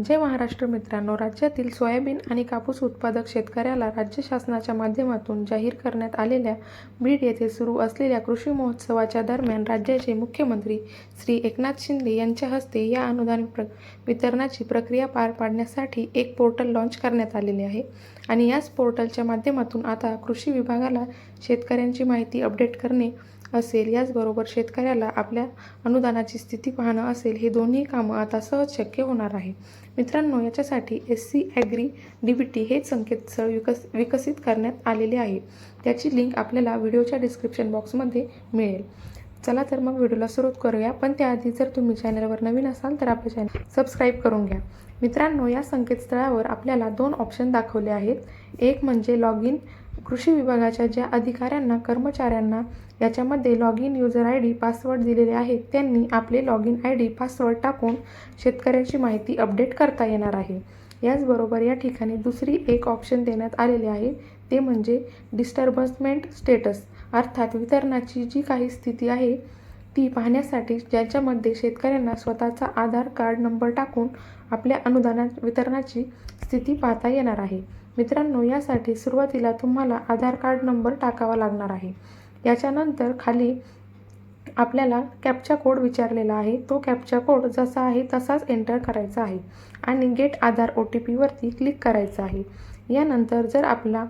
जय महाराष्ट्र मित्रांनो राज्यातील सोयाबीन आणि कापूस उत्पादक शेतकऱ्याला राज्य शासनाच्या माध्यमातून जाहीर करण्यात आलेल्या बीड येथे सुरू असलेल्या कृषी महोत्सवाच्या दरम्यान राज्याचे मुख्यमंत्री श्री एकनाथ शिंदे यांच्या हस्ते या अनुदान प्र वितरणाची प्रक्रिया पार पाडण्यासाठी एक पोर्टल लॉन्च करण्यात आलेले आहे. आणि याच पोर्टलच्या माध्यमातून आता कृषी विभागाला शेतकऱ्यांची माहिती अपडेट करणे असेल याचबरोबर शेतकऱ्याला आपल्या अनुदानाची स्थिती पाहणं असेल हे दोन्ही कामं आता सहज शक्य होणार आहे. मित्रांनो याच्यासाठी S C agri D B T हे संकेतस्थळ विकस विकसित करण्यात आलेले आहे. त्याची लिंक आपल्याला व्हिडिओच्या डिस्क्रिप्शन बॉक्समध्ये मिळेल. चला तर मग व्हिडिओला सुरुवात करूया. पण त्याआधी जर तुम्ही चॅनलवर नवीन असाल तर आपलं चॅनल सबस्क्राईब करून घ्या. मित्रांनो या संकेतस्थळावर आपल्याला दोन ऑप्शन दाखवले आहेत. एक म्हणजे लॉग इन कृषी विभागाच्या ज्या अधिकाऱ्यांना कर्मचाऱ्यांना याच्यामध्ये log in user I D password दिलेले आहेत त्यांनी आपले log in I D password टाकून शेतकऱ्यांची माहिती अपडेट करता येणार आहे. याचबरोबर या ठिकाणी दुसरी एक ऑप्शन देण्यात आलेले आहे. ते म्हणजे डिस्टर्बन्समेंट स्टेटस. अर्थात वितरणाची जी काही स्थिती आहे ती पाहण्यासाठी ज्याच्यामध्ये शेतकऱ्यांना स्वतःचा आधार कार्ड नंबर टाकून आपल्या अनुदाना वितरणाची स्थिती पाहता येणार आहे. मित्रांनो यासाठी सुरुवातीला तुम्हाला आधार कार्ड नंबर टाकावा लागणार आहे. याच्यानंतर खाली आपल्याला कॅपचा कोड विचारलेला आहे. तो कॅपचा कोड जसा आहे तसाच एंटर करायचा आहे आणि गेट आधार ओ टी पीवरती क्लिक करायचं आहे. यानंतर जर आपला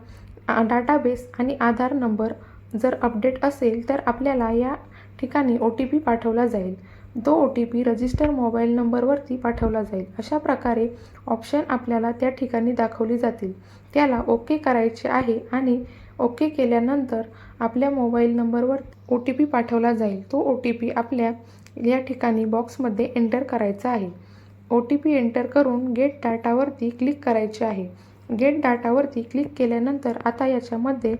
डाटाबेस आणि आधार नंबर जर अपडेट असेल तर आपल्याला या ठिकाणी ओ टी पी पाठवला जाईल. तो O T P register mobile नंबरवरती पाठवला जाईल. अशा प्रकारे ऑप्शन आपल्याला त्या ठिकाणी दाखवली जातील. त्याला ओके करायचे आहे आणि ओके केल्यानंतर आपल्या मोबाईल नंबरवर ओ टी पी पाठवला जाईल. तो ओ टी पी आपल्या या ठिकाणी बॉक्समध्ये एंटर करायचा आहे. ओ टी पी एंटर करून गेट डाटावरती क्लिक करायचे आहे. गेट डाटावरती क्लिक केल्यानंतर आता याच्यामध्ये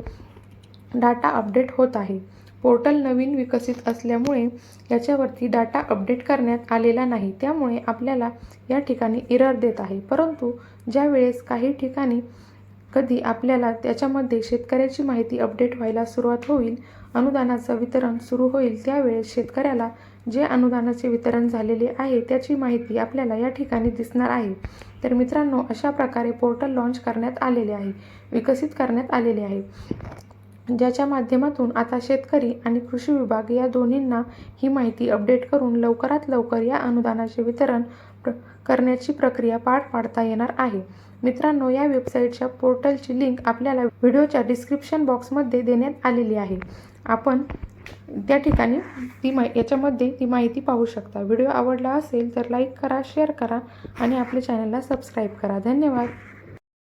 डाटा अपडेट होत आहे. पोर्टल नवीन विकसित असल्यामुळे याच्यावरती डाटा अपडेट करण्यात आलेला नाही. त्यामुळे आपल्याला या ठिकाणी इरर देत आहे. परंतु ज्या वेळेस काही ठिकाणी कधी आपल्याला त्याच्यामध्ये शेतकऱ्याची माहिती अपडेट व्हायला सुरुवात होईल अनुदानाचं वितरण सुरू होईल त्यावेळेस शेतकऱ्याला जे अनुदानाचे वितरण झालेले आहे त्याची माहिती आपल्याला या ठिकाणी दिसणार आहे. तर मित्रांनो अशा प्रकारे पोर्टल लॉन्च करण्यात आलेले आहे विकसित करण्यात आलेले आहे. ज्याच्या माध्यमातून आता शेतकरी आणि कृषी विभाग या दोन्हींना ही माहिती अपडेट करून लवकरात लवकर या अनुदानाचे वितरण प्र करण्याची प्रक्रिया पार पाडता येणार आहे. मित्रांनो या वेबसाईटच्या पोर्टलची लिंक आपल्याला व्हिडिओच्या डिस्क्रिप्शन बॉक्समध्ये देण्यात आलेली आहे. आपण त्या ठिकाणी ती मा याच्यामध्ये ती माहिती पाहू शकता. व्हिडिओ आवडला असेल तर लाईक करा शेअर करा आणि आपल्या चॅनलला सबस्क्राईब करा. धन्यवाद.